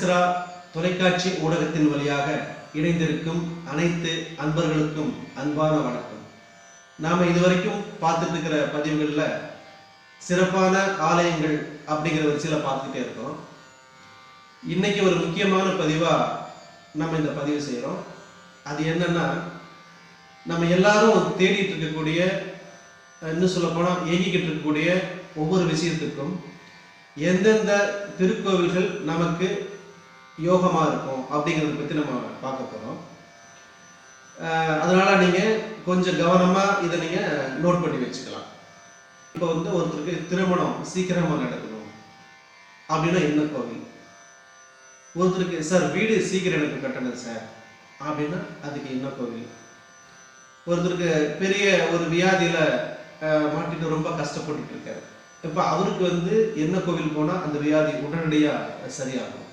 சகஸ்கரா தொலைக்காட்சி ஊடகத்தின் வழியாக இணைந்திருக்கும் அனைத்து அன்பர்களுக்கும் அன்பான வணக்கம். நாம் இதுவரைக்கும் பார்த்துட்டு இருக்கிற பதிவுகளில் சிறப்பான ஆலயங்கள் அப்படிங்கிற வரிசையில் பார்த்துக்கிட்டே இருக்கோம். இன்னைக்கு ஒரு முக்கியமான பதிவாக நம்ம இந்த பதிவு செய்கிறோம் அது என்னன்னா நம்ம எல்லாரும் தேடிட்டு இருக்கக்கூடிய இன்னும் சொல்லப்போனால் போனால் இருக்கக்கூடிய ஒவ்வொரு விஷயத்துக்கும் எந்தெந்த திருக்கோவில்கள் நமக்கு யோகமாக இருக்கும் அப்படிங்கிறத பற்றி நம்ம பார்க்க போகிறோம் அதனால் நீங்கள் கொஞ்சம் கவனமாக இதை நீங்கள் நோட் பண்ணி வச்சுக்கலாம். இப்போ வந்து ஒருத்தருக்கு திருமணம் சீக்கிரமாக நடக்கணும் அப்படின்னா என்ன கோவில்? ஒருத்தருக்கு சார் வீடு சீக்கிரம் எனக்கு கட்டணும் சார். அப்படின்னா அதுக்கு என்ன கோவில்? ஒருத்தருக்கு பெரிய ஒரு வியாதியில் மாட்டிட்டு ரொம்ப கஷ்டப்பட்டுட்டு இருக்காரு. இப்போ அவருக்கு வந்து என்ன கோவில் போனால் அந்த வியாதி உடனடியாக சரியாகும்?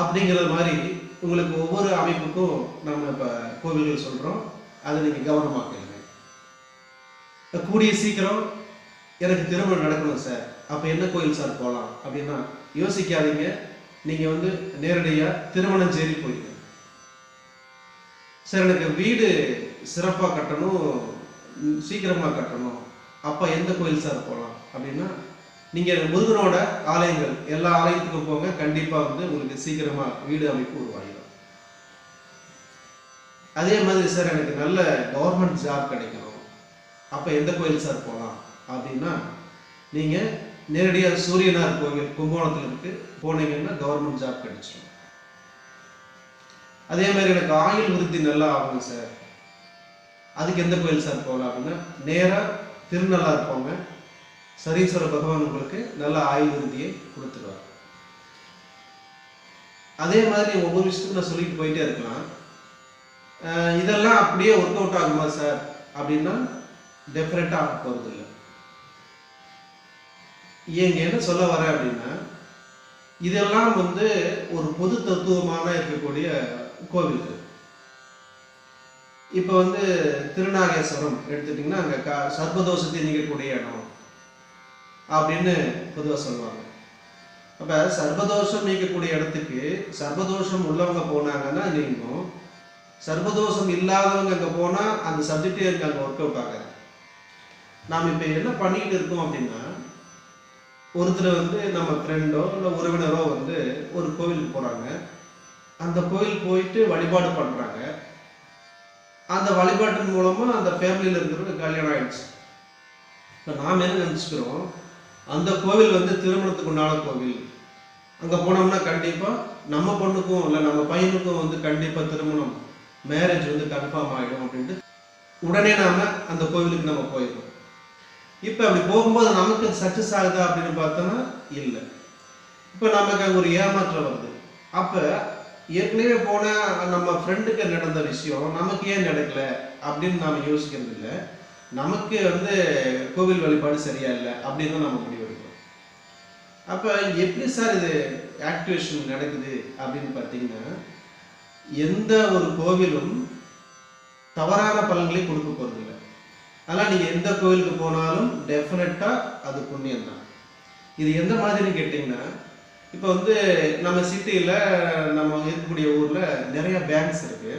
அப்படிங்கிற மாதிரி உங்களுக்கு ஒவ்வொரு அமைப்புக்கும் நம்ம இப்போ கோவில்கள் சொல்கிறோம் அதை நீங்கள் கவனமாக கேளுங்க கூடிய சீக்கிரம் எனக்கு திருமணம் நடக்கணும் சார். அப்போ என்ன கோயில் சார் போகலாம் அப்படின்னா யோசிக்காதீங்க. நீங்கள் வந்து நேரடியாக திருமணம் சேரி போயிடுங்க. சார் எனக்கு வீடு சிறப்பாக கட்டணும் சீக்கிரமாக கட்டணும். அப்போ எந்த கோயில் சார் போகலாம் அப்படின்னா நீங்கள் முருகனோட ஆலயங்கள் எல்லா ஆலயத்துக்கும் போங்க கண்டிப்பாக வந்து உங்களுக்கு சீக்கிரமாக வீடு அமைப்பு உருவாகிடும். அதே மாதிரி சார் எனக்கு நல்ல கவர்மெண்ட் ஜாப் கிடைக்கணும். அப்போ எந்த கோயில் சார் போகலாம் அப்படின்னா நீங்கள் நேரடியாக சூரியனார் கோவில் கும்பகோணத்தில் இருக்கு போனீங்கன்னா கவர்மெண்ட் ஜாப் கிடைச்சிடும் அதே மாதிரி எனக்கு ஆயுள் விருத்தி நல்லா ஆகுங்க சார். அதுக்கு எந்த கோயில் சார் போகலாம் அப்படின்னா நேராக திருநள்ளார் போங்க. சரீஸ்வர பகவான் உங்களுக்கு நல்ல ஆயுள் உறுதியை கொடுத்துருவார். அதே மாதிரி ஒவ்வொரு விஷயத்துக்கும் நான் சொல்லிட்டு போயிட்டே இருக்கலாம். இதெல்லாம் அப்படியே ஒர்க் அவுட் ஆகுமா சார்? அப்படின்னா டெஃபினட்டாக ஆக போகிறது இல்லை ஏங்க என்ன சொல்ல வரேன் அப்படின்னா இதெல்லாம் வந்து ஒரு பொது தத்துவமான இருக்கக்கூடிய கோவில்கள். இப்போ வந்து திருநாகேஸ்வரம் எடுத்துட்டிங்கன்னா அங்கே க சர்வதோஷத்தை நீக்கக்கூடிய இடம். அப்படின்னு பொதுவாக சொல்லுவாங்க. அப்போ சர்வதோஷம் நீக்கக்கூடிய இடத்துக்கு சர்வதோஷம் உள்ளவங்க போனாங்கன்னா நீங்கும் சர்வதோஷம் இல்லாதவங்க அங்கே போனால் அந்த சப்ஜெக்டே எனக்கு அங்கே ஒர்க் அவுட் ஆகாது. நாம் இப்போ என்ன பண்ணிக்கிட்டு இருக்கோம் அப்படின்னா ஒருத்தர் வந்து நம்ம ஃப்ரெண்டோ இல்லை உறவினரோ வந்து ஒரு கோவிலுக்கு போகிறாங்க அந்த கோவில் போயிட்டு வழிபாடு பண்ணுறாங்க அந்த வழிபாட்டின் மூலமாக அந்த ஃபேமிலியில் இருக்கிறவங்க கல்யாணம் ஆயிடுச்சு. இப்போ நாம் என்ன நினச்சிக்கிறோம்? அந்த கோவில் வந்து திருமணத்துக்கு உண்டான கோவில். அங்கே போனோம்னா கண்டிப்பாக நம்ம பொண்ணுக்கும் இல்லை நம்ம பையனுக்கும் வந்து கண்டிப்பாக திருமணம் மேரேஜ் வந்து கன்ஃபார்ம் ஆகிடும் அப்படின்ட்டு உடனே நாம் அந்த கோவிலுக்கு நம்ம போயிடுவோம் இப்போ அப்படி போகும்போது நமக்கு சக்ஸஸ் ஆகுதா அப்படின்னு பார்த்தோம்னா இல்லை. இப்போ நமக்கு அங்கே ஒரு ஏமாற்றம் வருது. அப்போ ஏற்கனவே போன நம்ம ஃப்ரெண்டுக்கு நடந்த விஷயம் நமக்கு ஏன் நடக்கல அப்படின்னு நாம் யோசிக்கிறது இல்லை. நமக்கு வந்து கோவில் வழிபாடு சரியா இல்லை அப்படின்னு தான் நம்ம முடிவெடுக்கிறோம் அப்போ எப்படி சார் இது ஆக்டிவேஷன் நடக்குது அப்படின்னு பார்த்தீங்கன்னா எந்த ஒரு கோவிலும் தவறான பலன்களை கொடுக்க போகிறதில்ல அதனால் நீங்கள் எந்த கோவிலுக்கு போனாலும் டெஃபினட்டாக அது புண்ணியம் தான். இது எந்த மாதிரின்னு கேட்டிங்கன்னா இப்போ வந்து நம்ம சிட்டியில் நம்ம இருக்கக்கூடிய ஊரில் நிறைய பேங்க்ஸ் இருக்குது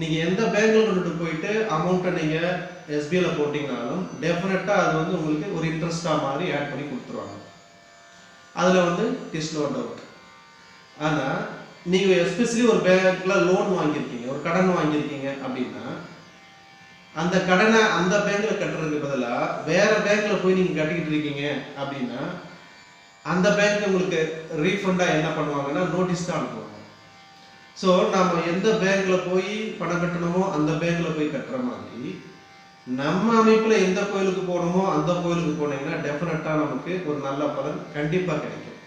நீங்கள் எந்த பேங்க்கில் கொண்டு போயிட்டு அமௌண்ட்டை நீங்கள் எஸ்பிஐயில் போட்டிங்கனாலும் டெஃபினட்டாக அது வந்து உங்களுக்கு ஒரு இன்ட்ரெஸ்ட்டாக மாதிரி ஆட் பண்ணி கொடுத்துருவாங்க. அதில் வந்து இஸ் நோ டவுட் ஆனால் நீங்கள் எஸ்பெஷலி ஒரு பேங்க்கில் லோன் வாங்கியிருக்கீங்க ஒரு கடன் வாங்கியிருக்கீங்க அப்படின்னா அந்த கடனை அந்த பேங்க்கில் கட்டுறதுக்கு பதிலாக வேற பேங்க்கில் போய் நீங்கள் கட்டிக்கிட்டு இருக்கீங்க அப்படின்னா அந்த பேங்க் உங்களுக்கு ரீஃபண்டாக என்ன பண்ணுவாங்கன்னா நோட்டீஸ் தான் அனுப்புவாங்க. ஸோ நம்ம எந்த பேங்க்கில் போய் பணம் கட்டணுமோ அந்த பேங்க்கில் போய் கட்டுற மாதிரி நம்ம அமைப்பில் எந்த கோயிலுக்கு போகணுமோ அந்த கோயிலுக்கு போனீங்கன்னா டெஃபினட்டா நமக்கு ஒரு நல்ல பலன் கண்டிப்பாக கிடைக்கும்.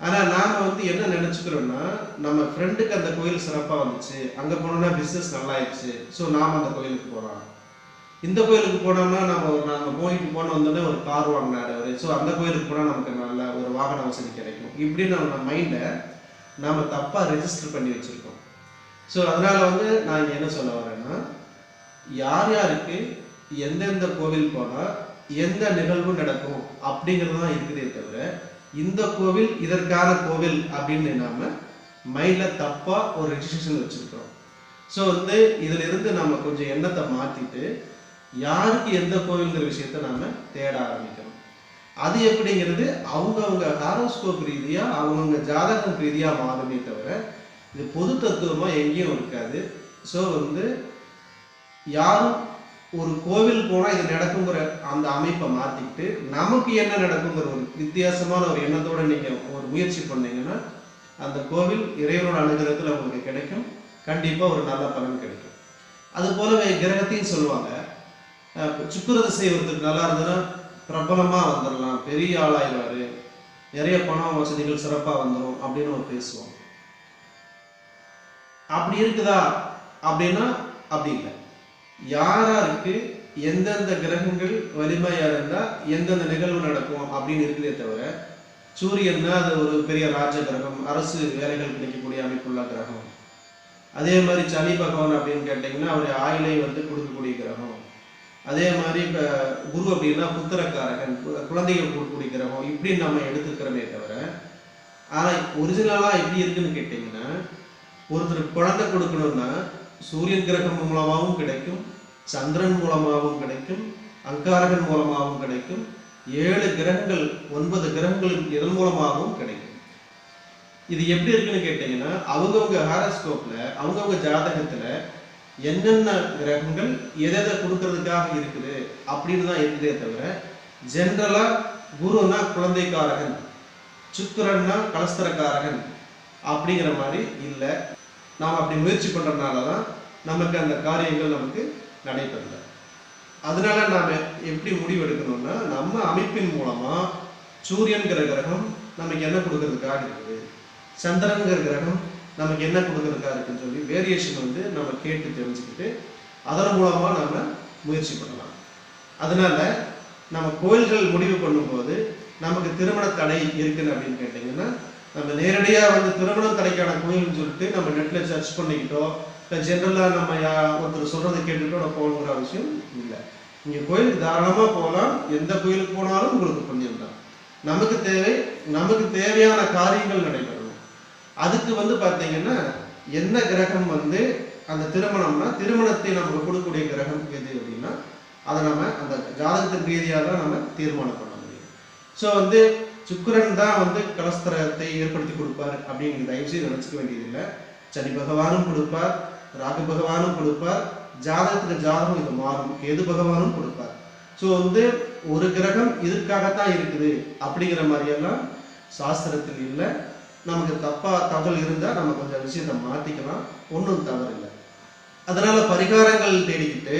ஆனால் நாம் வந்து என்ன நினச்சிக்கிறோன்னா நம்ம ஃப்ரெண்டுக்கு அந்த கோயில் சிறப்பாக வந்துச்சு அங்கே போனோம்னா பிஸ்னஸ் நல்லா ஆயிடுச்சு ஸோ நாம் அந்த கோயிலுக்கு போறோம் இந்த கோயிலுக்கு போனோம்னா நம்ம ஒரு நம்ம போயிட்டு போன வந்தோடனே ஒரு கார் வாங்கினாரு அவர். ஸோ அந்த கோயிலுக்கு போனால் நமக்கு நல்ல ஒரு வாகன வசதி கிடைக்கும். இப்படி நம்ம மைண்டை நாம் தப்பாக ரெஜிஸ்டர் பண்ணி வச்சுருக்கோம். ஸோ அதனால் வந்து நான் இங்கே என்ன சொல்ல வரேன்னா யார் யாருக்கு எந்தெந்த கோவில் போனால் எந்த நிகழ்வு நடக்கும் அப்படிங்கிறது தான் இருக்குதே தவிர இந்த கோவில் இதற்கான கோவில் அப்படின்னு நாம் மைண்டில் தப்பாக ஒரு ரெஜிஸ்ட்ரேஷன் வச்சுருக்கோம் ஸோ வந்து இதிலிருந்து நம்ம கொஞ்சம் எண்ணத்தை மாற்றிட்டு யாருக்கு எந்த கோவில்ங்கிற விஷயத்த நாம் தேட ஆரம்பிக்கிறோம். அது எப்படிங்கிறது அவங்கவுங்க ஹாரோஸ்கோப் ரீதியாக அவங்கவுங்க ஜாதகம் ரீதியாக மாறுமே தவிர இது பொது தத்துவமாக எங்கேயும் இருக்காது. ஸோ வந்து யாரும் ஒரு கோவில் போனால் இது நடக்குங்கிற அந்த அமைப்பை மாற்றிக்கிட்டு நமக்கு என்ன நடக்குங்கிற ஒரு வித்தியாசமான ஒரு எண்ணத்தோடு நீங்கள் ஒரு முயற்சி பண்ணீங்கன்னா அந்த கோவில் இறைவனோட அனுகிரகத்தில் உங்களுக்கு கிடைக்கும். கண்டிப்பாக ஒரு நல்ல பலன் கிடைக்கும். அது போலவே கிரகத்தையும் சொல்லுவாங்க. அஹ் செய்வதற்கு திசை ஒருத்தருக்கு நல்லா இருந்ததுன்னா பிரபலமாக வந்துடலாம் பெரிய ஆளாயிடுவார். நிறைய பணம் வசதிகள் சிறப்பாக வந்துடும் அப்படின்னு நம்ம பேசுவோம் அப்படி இருக்குதா? அப்படின்னா அப்படி இல்லை. யாராருக்கு எந்தெந்த கிரகங்கள் வலிமையாக இருந்தால் எந்தெந்த நிகழ்வு நடக்கும் அப்படின்னு இருக்குதே தவிர சூரியன்னா அது ஒரு பெரிய ராஜ கிரகம் அரசு வேலைகள் கிடைக்கக்கூடிய அமைப்புள்ள கிரகம். அதே மாதிரி சனி பகவான் அப்படின்னு கேட்டிங்கன்னா அவர் ஆயிலை வந்து கொடுக்கக்கூடிய கிரகம். அதே மாதிரி இப்போ குரு அப்படின்னா புத்திரக்காரகன் கு- குழந்தைகள் கொடுக்கக்கூடிய கிரகம் இப்படி நம்ம எடுத்துக்கிறோமே தவிர ஆனால் ஒரிஜினலாக எப்படி இருக்குன்னு கேட்டிங்கன்னா ஒருத்தர் குழந்தை கொடுக்கணும்னா சூரியன் கிரகம் மூலமாகவும் கிடைக்கும் சந்திரன் மூலமாகவும் கிடைக்கும் அங்காரகன் மூலமாகவும் கிடைக்கும் ஏழு கிரகங்கள் ஒன்பது கிரகங்கள் இதன் மூலமாகவும் கிடைக்கும். இது எப்படி இருக்குன்னு கேட்டிங்கன்னா அவங்கவுங்க ஹாரஸ்கோப்ல அவங்கவுங்க ஜாதகத்தில் என்னென்ன கிரகங்கள் எதை எதை கொடுக்கறதுக்காக இருக்குது அப்படின்னு தான் இருக்குதே தவிர ஜென்ரலாக குருன்னா குழந்தைக்காரகன் சுக்கரன்னா கலஸ்தரக்காரகன் அப்படிங்கிற மாதிரி இல்லை. நாம் அப்படி முயற்சி பண்ணுறதுனால தான் நமக்கு அந்த காரியங்கள் நமக்கு நடைபெறல. அதனால நாம் எப்படி முடிவெடுக்கணும்னா நம்ம அமைப்பின் மூலமாக சூரியன்கிற கிரகம் நமக்கு என்ன கொடுக்கறதுக்காக இருக்குது? சந்திரன்கிற கிரகம் நமக்கு என்ன கொடுக்குறதுக்கா இருக்குன்னு சொல்லி வேரியேஷன் வந்து நம்ம கேட்டு தெரிஞ்சுக்கிட்டு அதன் மூலமாக நம்ம முயற்சி பண்ணலாம். அதனால நம்ம கோயில்கள் முடிவு பண்ணும்போது நமக்கு திருமண தடை இருக்குன்னு அப்படின்னு கேட்டிங்கன்னா நம்ம நேரடியாக வந்து திருமணம் தடைக்கான கோயில்னு சொல்லிட்டு நம்ம நெட்டில் சர்ச் பண்ணிக்கிட்டோ இல்லை ஜென்ரலாக நம்ம யா ஒருத்தர் சொல்கிறத கேட்டுக்கிட்டோ நம்ம போகணுங்கிற அவசியம் இல்லை. நீங்கள் கோயிலுக்கு தாராளமாக போகலாம். எந்த கோயிலுக்கு போனாலும் உங்களுக்கு புண்ணியம் தான். நமக்கு தேவை நமக்கு தேவையான காரியங்கள் நடைபெறும் அதுக்கு வந்து பார்த்தீங்கன்னா என்ன கிரகம் வந்து அந்த திருமணம்னா திருமணத்தை நமக்கு கொடுக்கக்கூடிய கிரகம் எது அப்படின்னா அதை நம்ம அந்த ஜாதகத்தின் ரீதியாக தான் நம்ம தீர்மானம் பண்ண முடியும் ஸோ வந்து சுக்கிரன் தான் வந்து கலஸ்தரத்தை ஏற்படுத்தி கொடுப்பார் அப்படின்னு தயவுசெய்து நினச்சிக்க வேண்டியதில்லை. சனி பகவானும் கொடுப்பார் ராகு பகவானும் கொடுப்பார் ஜாதகத்துக்கு ஜாதகம் இது மாறும். கேது பகவானும் கொடுப்பார். ஸோ வந்து ஒரு கிரகம் இதுக்காகத்தான் இருக்குது அப்படிங்கிற மாதிரியெல்லாம் சாஸ்திரத்தில் இல்லை. நமக்கு தப்பாக தகவல் இருந்தால் நம்ம கொஞ்சம் விஷயத்தை மாற்றிக்கலாம் ஒன்றும் தவறு இல்லை. பரிகாரங்கள் தேடிக்கிட்டு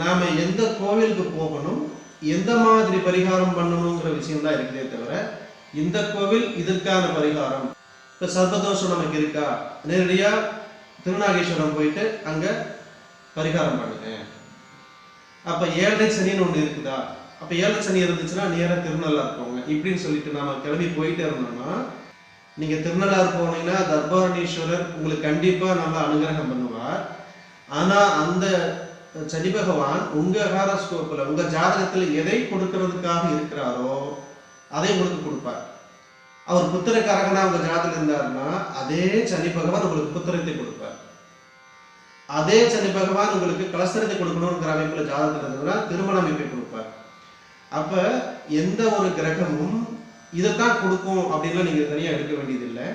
நாம் எந்த கோவிலுக்கு போகணும் எந்த மாதிரி பரிகாரம் பண்ணணுங்கிற விஷயம் தான் இருக்குதே தவிர இந்த கோவில் இதற்கான பரிகாரம். இப்போ சர்வதோஷம் நமக்கு இருக்கா? நேரடியாக திருநாகேஸ்வரம் போயிட்டு அங்கே பரிகாரம் பண்ணுங்க. அப்போ ஏழை சனின்னு ஒன்று இருக்குதா? அப்போ ஏழை சனி இருந்துச்சுன்னா நேராக திருநள்ளார் போங்க. இப்படின்னு சொல்லிட்டு நாம் கிளம்பி போயிட்டே இருந்தோம்னா நீங்க திருநள்ளாறு போனீங்கன்னா தர்பாரணீஸ்வரர் உங்களுக்கு கண்டிப்பா நல்லா அனுகிரகம் பண்ணுவார். ஆனா அந்த சனி பகவான் உங்க ஹாரஸ்கோப்பில் உங்க ஜாதகத்துல எதை கொடுக்கறதுக்காக இருக்கிறாரோ அதை உங்களுக்கு கொடுப்பார். அவர் புத்திரக்காரகனா உங்க ஜாதகம் இருந்தாருன்னா அதே சனி பகவான் உங்களுக்கு புத்திரத்தை கொடுப்பார். அதே சனி பகவான் உங்களுக்கு கலசரத்தை கொடுக்கணுங்கிற அமைப்புல ஜாதகத்தில் இருந்ததுன்னா திருமண அமைப்பை கொடுப்பார். அப்ப எந்த ஒரு கிரகமும் இதைத்தான் கொடுக்கும் அப்படின்லாம் நீங்கள் தனியாக எடுக்க வேண்டியதில்லை.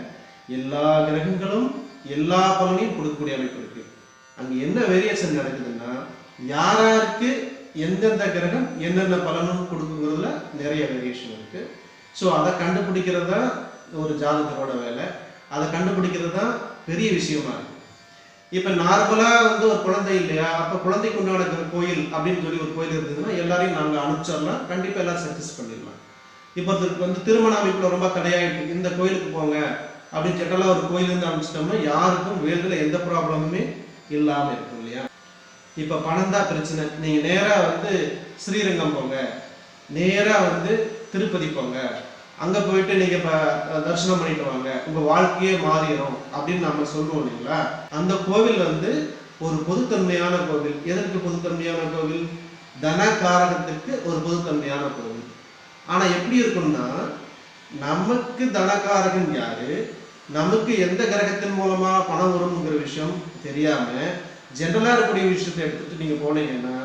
எல்லா கிரகங்களும் எல்லா பலனையும் கொடுக்கக்கூடிய அமைப்பு இருக்கு. அங்கே என்ன வேரியேஷன் நடக்குதுன்னா யாருக்கு எந்தெந்த கிரகம் என்னென்ன பலனும் கொடுக்குங்கிறதுல நிறைய வேரியேஷன் இருக்கு. ஸோ அதை கண்டுபிடிக்கிறது தான் ஒரு ஜாதகரோட வேலை. அதை கண்டுபிடிக்கிறது தான் பெரிய விஷயமா இருக்கு. இப்போ நார்மலாக வந்து ஒரு குழந்தை இல்லையா? அப்போ குழந்தைக்கு உண்டான கோயில் அப்படின்னு சொல்லி ஒரு கோயில் இருந்ததுன்னா எல்லாரையும் நாங்கள் அனுப்பிச்சிடலாம். கண்டிப்பாக எல்லாரும் சக்ஸஸ் பண்ணிடலாம். இப்போ வந்து திருமண அமைப்பில் ரொம்ப தடையாயிட்டு இந்த கோயிலுக்கு போங்க. அப்படின்னு ஜெனரலாக ஒரு கோயிலேருந்து அனுப்பிச்சிட்டோம்னா யாருக்கும் வேல்டில் எந்த ப்ராப்ளமுமே இல்லாமல் இருக்கும் இல்லையா? இப்போ பணம் தான் பிரச்சனை. நீங்கள் நேராக வந்து ஸ்ரீரங்கம் போங்க. நேராக வந்து திருப்பதி போங்க. அங்கே போயிட்டு நீங்கள் இப்போ தரிசனம் பண்ணிட்டு வாங்க. உங்கள் வாழ்க்கையே மாறிடும் அப்படின்னு நம்ம சொல்லுவோம் இல்லைங்களா? அந்த கோவில் வந்து ஒரு பொதுத்தன்மையான கோவில். எதற்கு பொதுத்தன்மையான கோவில்? தன காரணத்துக்கு ஒரு பொதுத்தன்மையான கோவில். ஆனால் எப்படி இருக்கும்னா நமக்கு தனக்காரகன் யாரு? நமக்கு எந்த கிரகத்தின் மூலமா பணம் வரும்ங்கிற விஷயம் தெரியாம ஜென்ரலாக இருக்கக்கூடிய விஷயத்தை எடுத்துட்டு நீங்க போனீங்கன்னா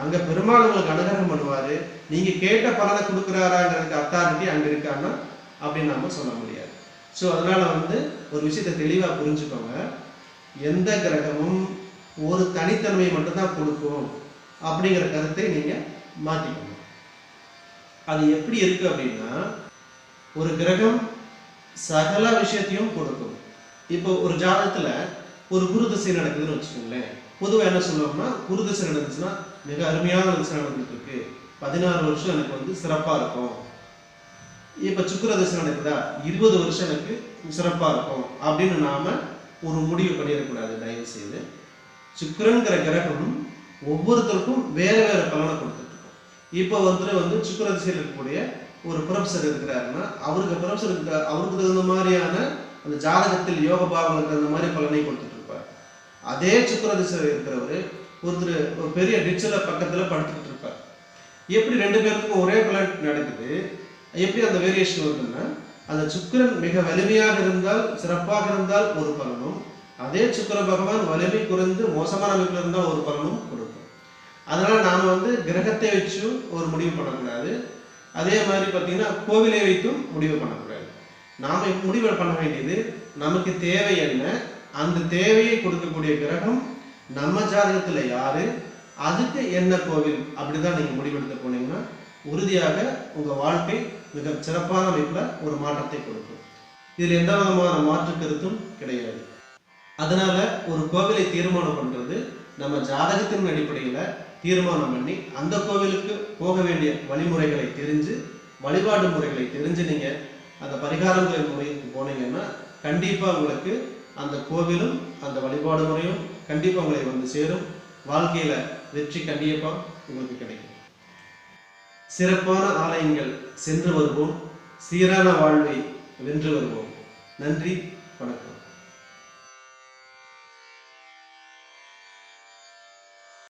அங்க பெருமாள் உங்களுக்கு அனுகிரகம் பண்ணுவாரு. நீங்க கேட்ட பலனை கொடுக்குறாராங்கிறதுக்கு அத்தாரிட்டி அங்க இருக்கான்னா அப்படின்னு நம்ம சொல்ல முடியாது. ஸோ அதனால வந்து ஒரு விஷயத்தை தெளிவாக புரிஞ்சுக்கோங்க. எந்த கிரகமும் ஒரு தனித்தன்மையை மட்டும்தான் கொடுக்கும் அப்படிங்கிற கருத்தை நீங்க மாற்றிக்கணும் அது எப்படி இருக்கு அப்படின்னா ஒரு கிரகம் சகல விஷயத்தையும் கொடுக்கும். இப்போ ஒரு ஜாதகத்துல ஒரு குரு திசை நடக்குதுன்னு வச்சுக்கோங்களேன். பொதுவாக என்ன சொல்லுவோம்னா குரு திசை நடந்துச்சுன்னா மிக அருமையான திசை நடந்துட்டு இருக்கு. பதினாறு வருஷம் எனக்கு வந்து சிறப்பாக இருக்கும். இப்போ சுக்கிர திசை நடக்குதா? இருபது வருஷம் எனக்கு சிறப்பாக இருக்கும். அப்படின்னு நாம ஒரு முடிவு பண்ணிடக்கூடாது. தயவு செய்து சுக்கரங்கிற கிரகம் ஒவ்வொருத்தருக்கும் வேற வேற பலனை கொடுத்துருக்கு இப்போ வந்துட்டு வந்து சுக்கர திசையில் இருக்கக்கூடிய ஒரு ப்ரொஃபசர் இருக்கிறாருன்னா அவருக்கு ப்ரொஃபஸர் இருக்க அவருக்கு தகுந்த மாதிரியான அந்த ஜாதகத்தில் யோக பாவங்களுக்கு தகுந்த மாதிரி பலனை கொடுத்துட்டு இருப்பார் அதே சுக்கர திசை இருக்கிறவர் ஒருத்தர் ஒரு பெரிய டிச்சில் பக்கத்தில் படுத்துக்கிட்டு இருப்பார் எப்படி ரெண்டு பேருக்கும் ஒரே பலன் நடக்குது? எப்படி அந்த வேரியேஷன் வருதுன்னா அந்த சுக்கிரன் மிக வலிமையாக இருந்தால் சிறப்பாக இருந்தால் ஒரு பலனும் அதே சுக்கிர பகவான் வலிமை குறைந்து மோசமான அமைப்பில் இருந்தால் ஒரு பலனும் கொடுக்கும். அதனால் நாம் வந்து கிரகத்தை வச்சும் ஒரு முடிவு பண்ணக்கூடாது. அதே மாதிரி பார்த்திங்கன்னா கோவிலை வைத்தும் முடிவு பண்ணக்கூடாது. நாம் முடிவு பண்ண வேண்டியது நமக்கு தேவை என்ன அந்த தேவையை கொடுக்கக்கூடிய கிரகம் நம்ம ஜாதகத்தில் யார் அதுக்கு என்ன கோவில் அப்படி தான் நீங்கள் முடிவெடுத்து போனீங்கன்னா உறுதியாக உங்கள் வாழ்க்கை மிக சிறப்பான அமைப்பில் ஒரு மாற்றத்தை கொடுக்கும். இதில் எந்த விதமான மாற்று கருத்தும் கிடையாது. அதனால் ஒரு கோவிலை தீர்மானம் பண்ணுறது நம்ம ஜாதகத்தின் அடிப்படையில் தீர்மானம் பண்ணி அந்த கோவிலுக்கு போக வேண்டிய வழிமுறைகளை தெரிஞ்சு வழிபாடு முறைகளை தெரிஞ்சு நீங்க அந்த பரிகாரங்களை முறைக்கு போனீங்கன்னா கண்டிப்பா உங்களுக்கு அந்த கோவிலும் அந்த வழிபாடு முறையும் கண்டிப்பா உங்களை வந்து சேரும். வாழ்க்கையில வெற்றி கண்டிப்பா உங்களுக்கு கிடைக்கும். சிறப்பான ஆலயங்கள் சென்று வருவோம். சீரான வாழ்வை வென்று வருவோம். நன்றி வணக்கம்.